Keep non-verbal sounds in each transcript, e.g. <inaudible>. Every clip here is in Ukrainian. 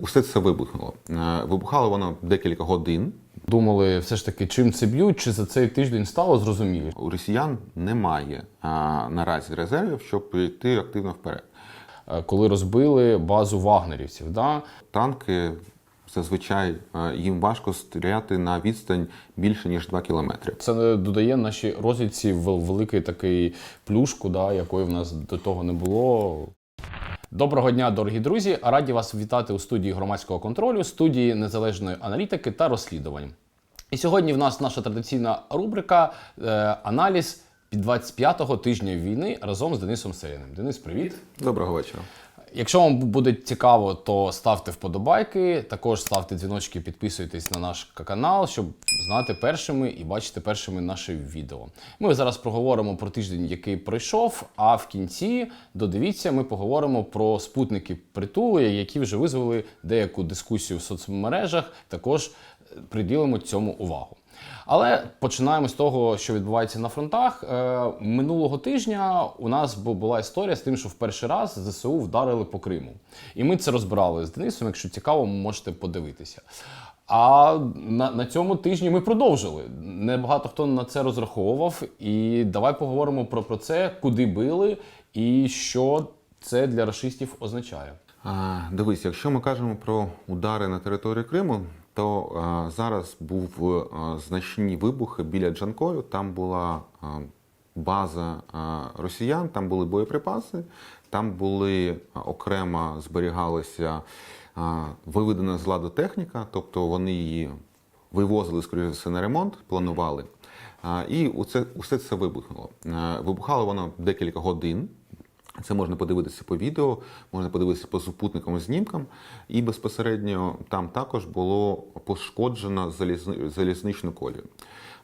Усе це вибухнуло. Е, Вибухало воно декілька годин. Думали, все ж таки, чим це б'ють, чи за цей тиждень стало зрозуміло. У росіян немає а, наразі резервів, щоб йти активно вперед. Е, Коли розбили базу вагнерівців, да? Танки зазвичай е, їм важко стріляти на відстань більше ніж 2 кілометри. це додає нашій розвідці вел- великий такий плюшку, да, якої в нас до того не було. Доброго дня, дорогі друзі! Раді вас вітати у студії громадського контролю, студії незалежної аналітики та розслідувань. І сьогодні в нас наша традиційна рубрика е, аналіз під 25-го тижня війни разом з Денисом Селіним. Денис, привіт! Доброго вечора. Якщо вам буде цікаво, то ставте вподобайки, також ставте дзвіночки, підписуйтесь на наш канал, щоб знати першими і бачити першими наше відео. Ми зараз проговоримо про тиждень, який пройшов. А в кінці додивіться, ми поговоримо про спутники притулу, які вже визвали деяку дискусію в соцмережах. Також приділимо цьому увагу. Але починаємо з того, що відбувається на фронтах. Е, минулого тижня у нас була історія з тим, що в перший раз ЗСУ вдарили по Криму. І ми це розбирали з Денисом. Якщо цікаво, можете подивитися. А на, на цьому тижні ми продовжили. Небагато хто на це розраховував. І давай поговоримо про, про це, куди били і що це для рашистів означає. А, Дивись, якщо ми кажемо про удари на території Криму, то зараз був значні вибухи біля Джанкою. Там була база росіян, там були боєприпаси, там були окремо зберігалася виведена з ладу техніка, тобто вони її вивозили скоріше на ремонт, планували. І усе, усе це вибухнуло. Е, Вибухало воно декілька годин. Це можна подивитися по відео, можна подивитися по супутниковим знімкам. І безпосередньо там також було пошкоджено залізни- залізничну колію.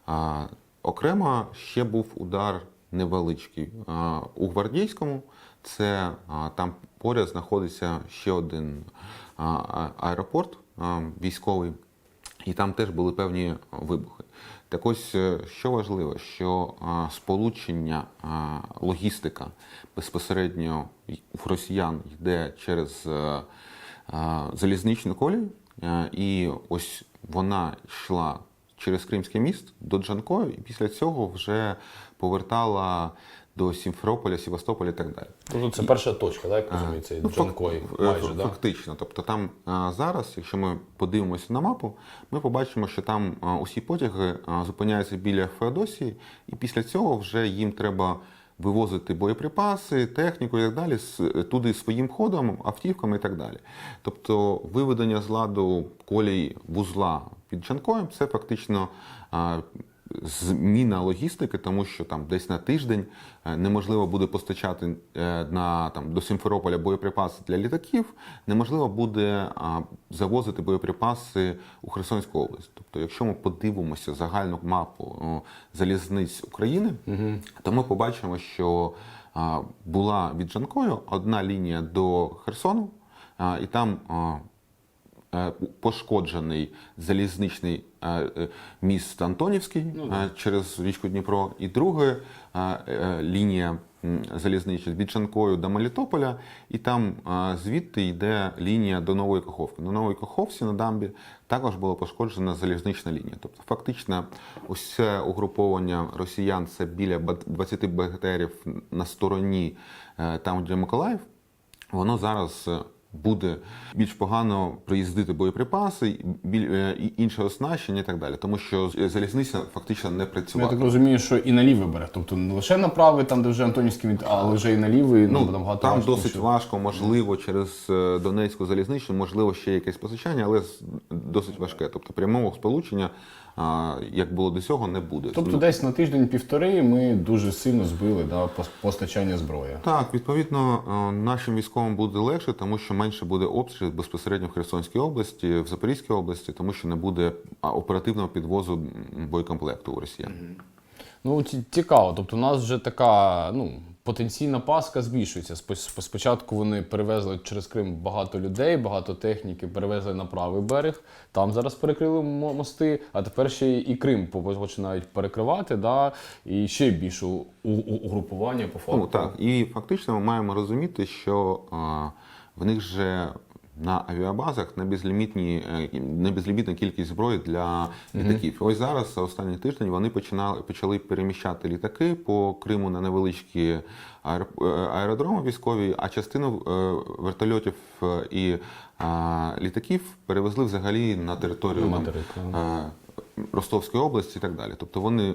А, окремо ще був удар невеличкий а, у Гвардійському. Це а, там поряд знаходиться ще один а, аеропорт а, військовий. І там теж були певні вибухи. Так ось, е, що важливо, що сполучення, логістика безпосередньо в росіян йде через е, залізничну колію, е, і ось вона йшла через Кримський міст до Джанкою, і після цього вже повертала до Сімферополя, Севастополя і так далі. Тобто це перша точка, так, як розумію, це Ну, Джанкої е, майже, да? Фактично. Тобто там зараз, якщо ми подивимося на мапу, ми побачимо, що там усі потяги зупиняються біля Феодосії, і після цього вже їм треба вивозити боєприпаси, техніку і так далі туди своїм ходом, автівками і так далі. Тобто виведення з ладу колій вузла під Джанкоєм це фактично. Зміна логістики, тому що там десь на тиждень е, неможливо буде постачати е, на там до Сімферополя боєприпаси для літаків, неможливо буде завозити боєприпаси у Херсонську область. Тобто, якщо ми подивимося загальну мапу залізниць України, то ми побачимо, що була від Жанкою одна лінія до Херсону, і там. Е, пошкоджений залізничний е, е, міст Антонівський е, через річку Дніпро, і друга лінія залізнична від Чанкою до Мелітополя, і там звідти йде лінія до Нової Каховки. На Новій Каховці на дамбі також була пошкоджена залізнична лінія. Тобто, фактично, усе угруповання росіян це біля ба- 20 БГТРів на стороні там, де Миколаїв. Воно зараз буде більш погано приїздити боєприпаси, біль, е, інше оснащення і так далі, тому що залізниця фактично не Я так розумію, що і на лівий берег, тобто не лише на правий, там де вже Антонівський, від- але вже і на лівий, ну, Ну, там важче, досить що- важко, можливо, через е, Донецьку залізничну, можливо, ще якесь постачання, але досить важке. Тобто прямого сполучення, як було до цього, не буде. Тобто Ну, десь на тиждень-півтори ми дуже сильно збили да, постачання зброї. Так, відповідно, е, нашим військовим буде легше, тому що менше буде обстрілів безпосередньо в Херсонській області, в Запорізькій області, тому що не буде оперативного підвозу боєкомплекту у росіян. Ну, цікаво. Тобто, у нас вже така ну, потенційна паска збільшується. Спо- Спочатку вони перевезли через Крим багато людей, багато техніки, перевезли на правий берег. Там зараз перекрили мости, а тепер ще і Крим починають перекривати, да, і ще більше угрупування по факту. Ну так, і фактично ми маємо розуміти, що а, в них же на авіабазах на безлімітні, е, на безлімітна кількість зброї для літаків. Ось зараз, за останній тиждень, вони починали почали переміщати літаки по Криму на невеличкі е, аеродроми військові, а частину е, вертольотів і літаків перевезли взагалі на територію Ростовської області і так далі. Тобто вони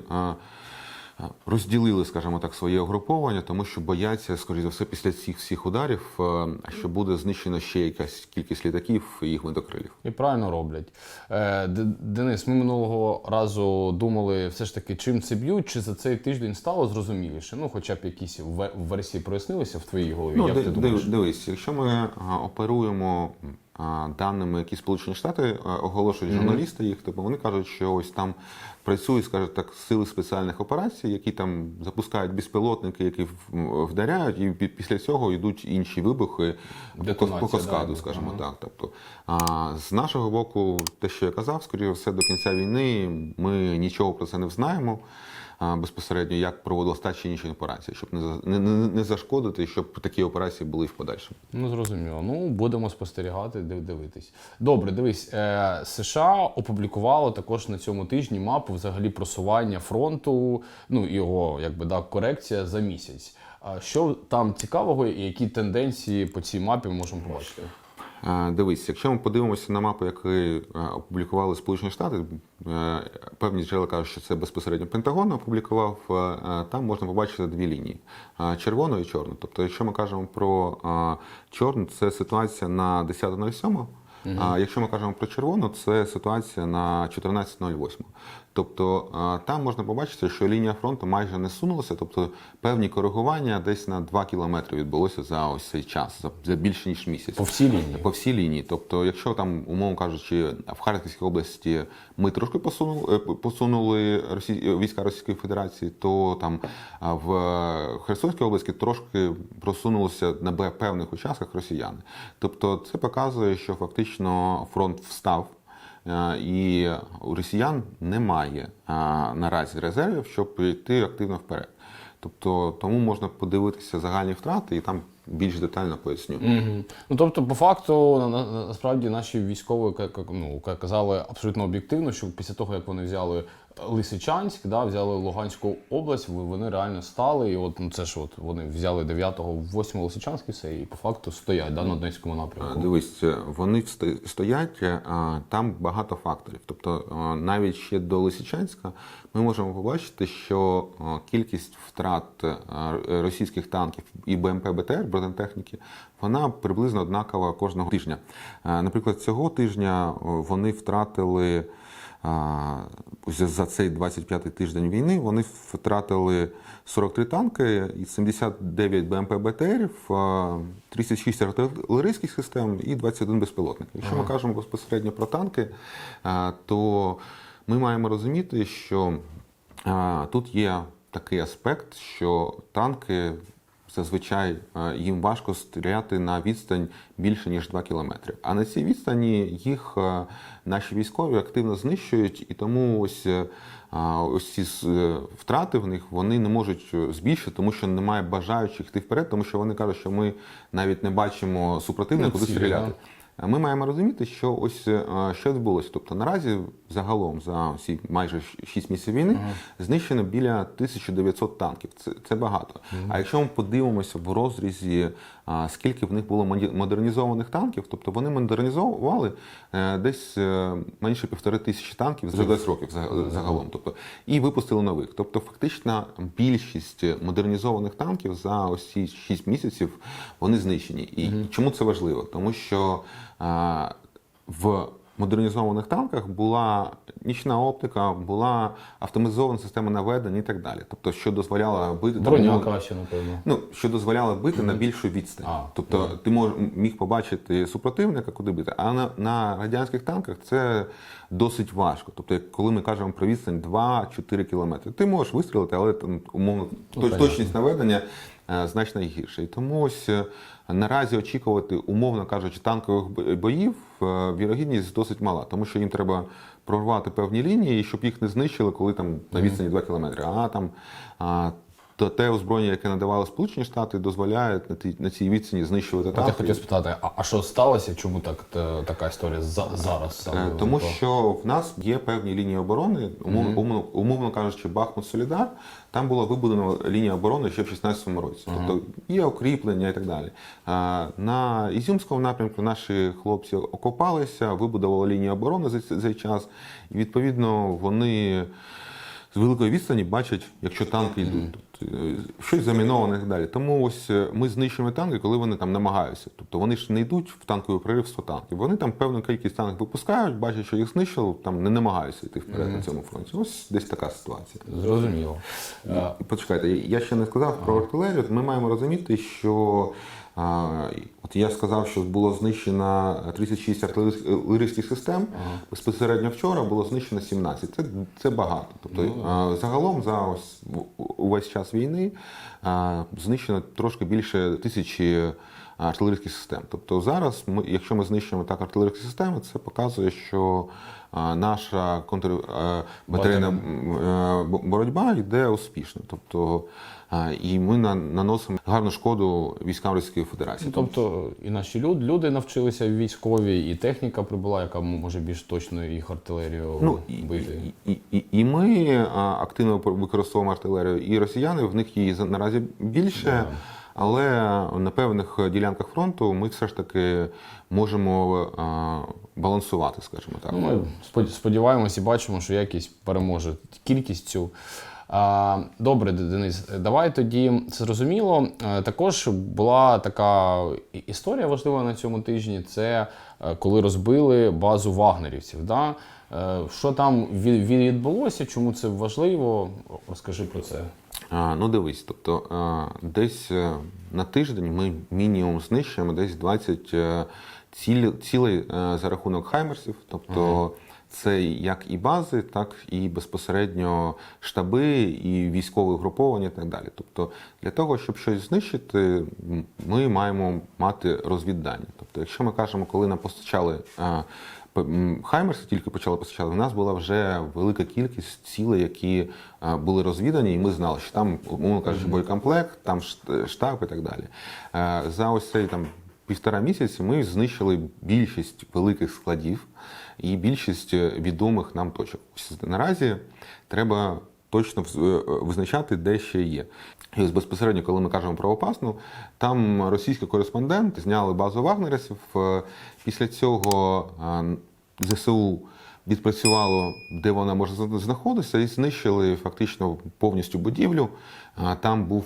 розділили, скажімо так, своє угруповання, тому що бояться, скоріш за все, після цих всіх ударів, е, що буде знищено ще якась кількість літаків і їх медокрилів. І правильно роблять. Е, Денис, ми минулого разу думали, все ж таки, чим це б'ють, чи за цей тиждень стало зрозуміліше? Ну, хоча б якісь ве- версії прояснилися в твоїй голові. Ну, Як ти думаєш? дивись, якщо ми оперуємо даними, які Сполучені Штати оголошують журналісти їх, тобто вони кажуть, що ось там працюють, скажімо так, сили спеціальних операцій, які там запускають безпілотники, які вдаряють, і пі- після цього йдуть інші вибухи по, Детонація, по каскаду, да, скажімо ага. так. Тобто, а, з нашого боку, те, що я казав, скоріше все, до кінця війни ми нічого про це не знаємо. Безпосередньо, як проводилась та чи інша операція, щоб не, не, не зашкодити, щоб такі операції були в подальшому. Ну, зрозуміло. Ну, будемо спостерігати, дивитись. Добре, дивись, е, США опублікувало також на цьому тижні мапу взагалі просування фронту, ну його якби да, корекція за місяць. А що там цікавого і які тенденції по цій мапі ми можемо побачити? Дивись, якщо ми подивимося на мапу, яку е, опублікували Сполучені Штати, е, певні джерела кажуть, що це безпосередньо Пентагон опублікував. е, Там можна побачити дві лінії: червону і чорну. Тобто, якщо ми кажемо про чорну, це ситуація на 10.07. А якщо ми кажемо про червону, це ситуація на 14.08. Тобто е, там можна побачити, що лінія фронту майже не сунулася, тобто певні коригування десь на 2 кілометри відбулося за ось цей час, за, більше ніж місяць. По всій лінії. По всій лінії. Тобто, якщо там, умовно кажучи, в Харківській області ми трошки посунули, е, посунули росі... війська Російської Федерації, то там в Херсонській області трошки просунулося на певних участках росіяни. Тобто, це показує, що фактично фронт встав. Е, І у росіян немає наразі резервів, щоб йти активно вперед. Тобто тому можна подивитися загальні втрати і там більш детально поясню. Мгм. Ну тобто, по факту, на, на- насправді наші військові ну, казали абсолютно об'єктивно, що після того, як вони взяли Лисичанськ, да, взяли Луганську область, вони реально стали. І от ну, це ж от вони взяли 9-го, 8-го Лисичанськ і все, і по факту стоять да, на Донецькому напрямку. Дивись, е, вони стоять, е, там багато факторів. Тобто е, навіть ще до Лисичанська ми можемо побачити, що е, кількість втрат е, російських танків і БМП БТР бронетехніки вона приблизно однакова кожного тижня. Е, Наприклад, цього тижня е, вони втратили. За цей 25-й тиждень війни вони втратили 43 танки і 79 БМП БТРів, а, 36 артилерійських систем і 21 безпілотник. Якщо ми кажемо безпосередньо про танки, то ми маємо розуміти, що тут є такий аспект, що танки зазвичай е, їм важко стріляти на відстань більше ніж 2 кілометри. А на цій відстані їх е, наші військові активно знищують, і тому ось. е, Ось ці втрати в них вони не можуть збільшити, тому що немає бажаючих йти вперед, тому що вони кажуть, що ми навіть не бачимо супротивника, Ну, куди стріляти. Да. Ми маємо розуміти, що ось е, що відбулося. Тобто наразі загалом за ці майже 6 місяців війни знищено біля 1900 танків. Це, це багато. А якщо ми подивимося в розрізі, скільки в них було модернізованих танків, тобто вони модернізували е, десь е, менше півтори тисячі танків за 10 років загалом. Тобто і випустили нових. Тобто, фактично більшість модернізованих танків за ось ці 6 місяців вони знищені. І чому це важливо? Тому що в модернізованих танках була нічна оптика, була автоматизована система наведення і так далі. Тобто, що дозволяло бити Броня краще, напевно. Ну, що дозволяло бити на більшу відстань. А, тобто ти мож, міг побачити супротивника, куди бити. А на, на радянських танках це досить важко. Тобто, коли ми кажемо про відстань 2-4 кілометри, ти можеш вистрілити, але там умовно Ну, точ- точність наведення значно гірше. І тому ось е, наразі очікувати, умовно кажучи, танкових боїв е, вірогідність досить мала, тому що їм треба прорвати певні лінії, щоб їх не знищили, коли там на відстані 2 кілометри. А там то те озброєння, яке надавали Сполучені Штати, дозволяє на ті- на цій відстані знищувати От я хотів спитати, а, а що сталося? Чому так та- така історія за, зараз? Е, Тому що в нас є певні лінії оборони, умовно, умовно, умовно кажучи, Бахмут Солідар, там була вибудована лінія оборони ще в 16-му році. Тобто є укріплення і так далі. А, На Ізюмському напрямку наші хлопці окопалися, вибудували лінію оборони за цей- час, і відповідно вони. З великої відстані бачать, якщо танки йдуть, тобто, е, щось заміноване і так далі. Тому ось е, ми знищуємо танки, коли вони там намагаються. Тобто вони ж не йдуть в танковий прорив 100 танків. Вони там певну кількість танків випускають, бачать, що їх знищили, там не намагаються йти вперед на цьому фронті. Ось десь така ситуація. Зрозуміло. Е, Почекайте, я ще не сказав про артилерію. Ми маємо розуміти, що от я сказав, що було знищено 36 артилерійських систем. Безпосередньо вчора було знищено 17. Це, це багато. Тобто ну, загалом за ось увесь час війни знищено трошки більше тисячі артилерійських систем. Тобто зараз, ми, якщо ми знищуємо так артилерійські системи, це показує, що наша контрбатарейна е, боротьба йде успішно. Тобто, і ми наносимо гарну шкоду військам Російської Федерації. Тобто і наші люди, люди навчилися військові, і техніка прибула, яка може більш точно їх артилерію Ну, і, бити. і, і, і ми а, активно використовуємо артилерію, і росіяни в них її наразі більше. Але на певних ділянках фронту ми все ж таки можемо балансувати, скажімо так. Ну, ми спод- сподіваємося і бачимо, що якість переможе кількість цю. Добре, Денис, давай тоді це зрозуміло. Е, Також була така історія важлива на цьому тижні. Це е, коли розбили базу вагнерівців. Да? Е, Що там відбулося? Чому це важливо? Розкажи про це. Ну дивись, тобто десь е, на тиждень ми мінімум знищуємо десь 20 е, цілей е, за рахунок хаймерсів. Тобто це як і бази, так і безпосередньо штаби, і військові угруповання, і так далі. Тобто, для того, щоб щось знищити, ми маємо мати розвіддання. Тобто, якщо ми кажемо, коли нам постачали. е, Хаймерси тільки почали постачати. У нас була вже велика кількість цілей, які е, були розвідані, і ми знали, що там, умовно кажучи, боєкомплект, там штаб і так далі. Е, За ось цей там півтора місяці ми знищили більшість великих складів і більшість е, відомих нам точок. Наразі треба точно е, визначати, де ще є. І ось безпосередньо, коли ми кажемо про опасну, там російські кореспонденти зняли базу вагнерівців. Е, Після цього е, ЗСУ відпрацювало, де вона може знаходитися, і знищили фактично повністю будівлю. Там був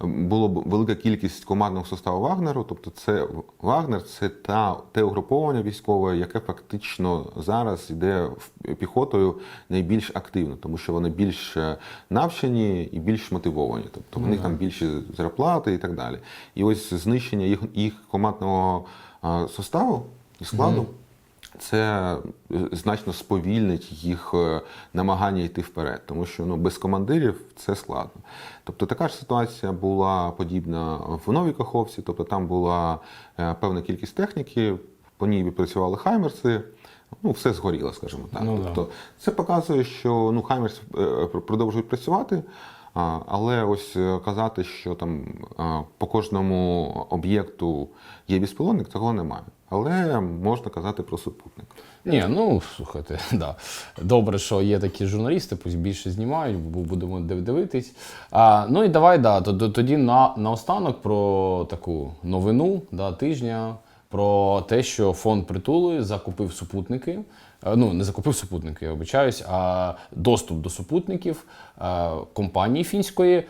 було б велика кількість командного составу Вагнеру. Тобто, це Вагнер це та те угруповання військове, яке фактично зараз йде піхотою найбільш активно, тому що вони більш е, навчені і більш мотивовані. Тобто в них там більші зарплати і так далі. І ось знищення їх, їх командного е, составу і складу. Це е, значно сповільнить їх е, намагання йти вперед, тому що ну, без командирів це складно. Тобто така ж ситуація була подібна в Новій Каховці, тобто там була е, певна кількість техніки, по ній працювали хаймерси, ну все згоріло, скажімо так. Ну, да. тобто це показує, що ну, хаймерси е, продовжують працювати. Але ось казати, що там по кожному об'єкту є безпілотник, цього немає. Але можна казати про супутник. Ні, ну слухайте, <laughs> да. добре, що є такі журналісти, пусть більше знімають, бу- будемо див- дивитись. А, ну і давай, да, то- то- тоді на, наостанок про таку новину да, тижня, про те, що фонд притули закупив супутники. Е, Ну, не закупив супутники, я обичаюсь, а доступ до супутників е, компанії фінської.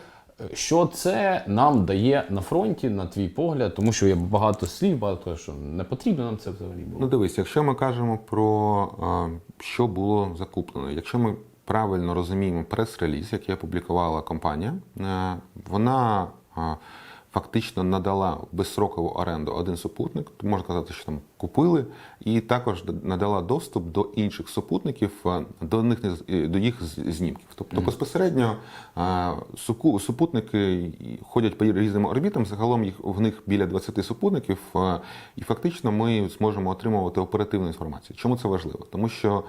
Що це нам дає на фронті, на твій погляд, тому що є багато слів, багато що не потрібно нам це взагалі було. Ну дивись, якщо ми кажемо про а, що було закуплено, якщо ми правильно розуміємо прес-реліз, який опублікувала компанія, е, вона а, фактично надала безстрокову оренду один супутник, можна казати, що там купили, і також надала доступ до інших супутників, до них е, до їх знімків. Тобто безпосередньо а, суку- супутники ходять по різним орбітам. Загалом їх в них біля 20 супутників, і фактично ми зможемо отримувати оперативну інформацію. Чому це важливо? Тому що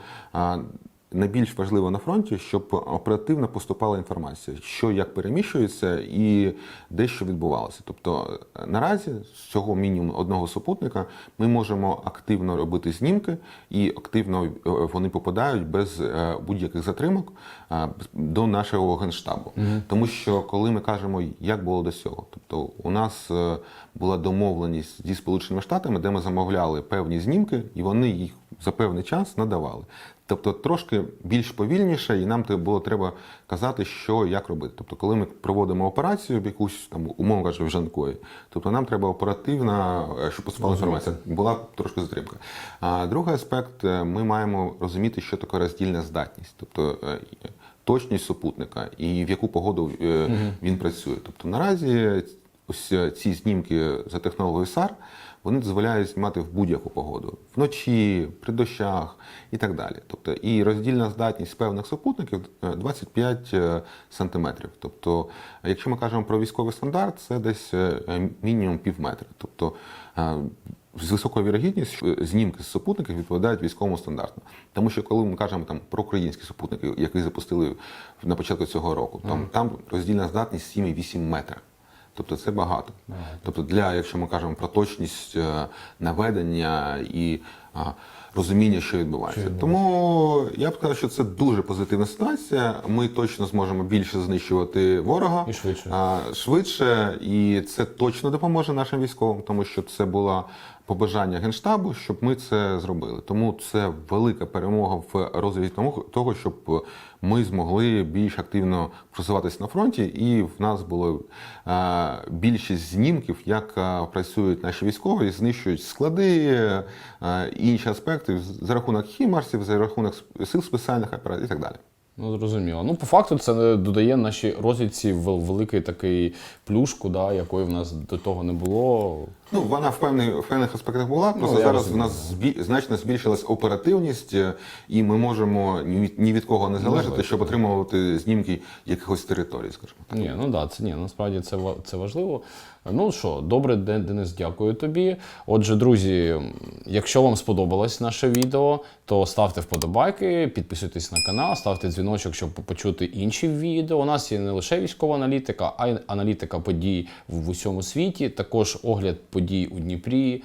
найбільш важливо на фронті, щоб оперативно поступала інформація, що як переміщується і де що відбувалося. Тобто е, наразі з цього мінімум одного супутника ми можемо активно робити знімки, і активно е, вони попадають без е, будь-яких затримок до нашого генштабу. Тому що коли ми кажемо, як було до цього, тобто у нас була домовленість зі Сполученими Штатами, де ми замовляли певні знімки, і вони їх за певний час надавали. Тобто трошки більш повільніше, і нам було треба казати, що як робити. Тобто, коли ми проводимо операцію в якусь там умовно кажучи, в Жанкові, тобто нам треба оперативно, е, щоб поступала інформація. Була трошки затримка. А другий аспект, е, ми маємо розуміти, що таке роздільна здатність, тобто е, точність супутника і в яку погоду він працює. Тобто наразі ось ці знімки за технологією SAR, вони дозволяють знімати в будь-яку погоду, вночі, при дощах і так далі. Тобто і роздільна здатність певних супутників е, 25 е, сантиметрів. Тобто, якщо ми кажемо про військовий стандарт, це десь е, мінімум пів метра. Тобто е, з високою вірогідністю знімки з супутників відповідають військовому стандарту. Тому що коли ми кажемо там про українські супутники, які запустили на початку цього року, там, там роздільна здатність 7,8 метра. Тобто це багато. Тобто, для, якщо ми кажемо про точність е, наведення і розуміння, що відбувається. Тому я б сказав, що це дуже позитивна ситуація. Ми точно зможемо більше знищувати ворога І швидше. швидше, і це точно допоможе нашим військовим, тому що це було побажання генштабу, щоб ми це зробили. Тому це велика перемога в розвитку того, щоб ми змогли більш активно просуватися на фронті, і в нас було е, більшість знімків, як е, працюють наші військові, знищують склади, е, інші аспекти за рахунок хімарсів, за рахунок сил спеціальних операцій і так далі. Ну, зрозуміло. Ну, по факту, це додає нашій розвідці вел- великий такий плюшку, да, якої в нас до того не було. Ну, вона в певних, в певних аспектах була, просто Ну, зараз в нас збі, значно збільшилась оперативність, е, і ми можемо ні від, кого не залежати, залежати. щоб отримувати знімки якихось територій, скажімо так. Ні, ну да, це ні, насправді це, це важливо. Ну що, добре, Ден- Денис, дякую тобі. Отже, друзі, якщо вам сподобалось наше відео, то ставте вподобайки, підписуйтесь на канал, ставте дзвіночок, щоб почути інші відео. У нас є не лише військова аналітика, а й аналітика подій в усьому світі, також огляд подій у Дніпрі.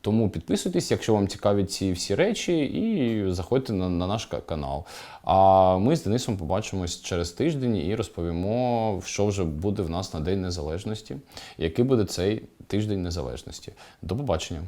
Тому підписуйтесь, якщо вам цікаві ці всі речі, і заходьте на, на наш канал. А ми з Денисом побачимось через тиждень і розповімо, що вже буде в нас на День Незалежності, який буде цей тиждень незалежності. До побачення.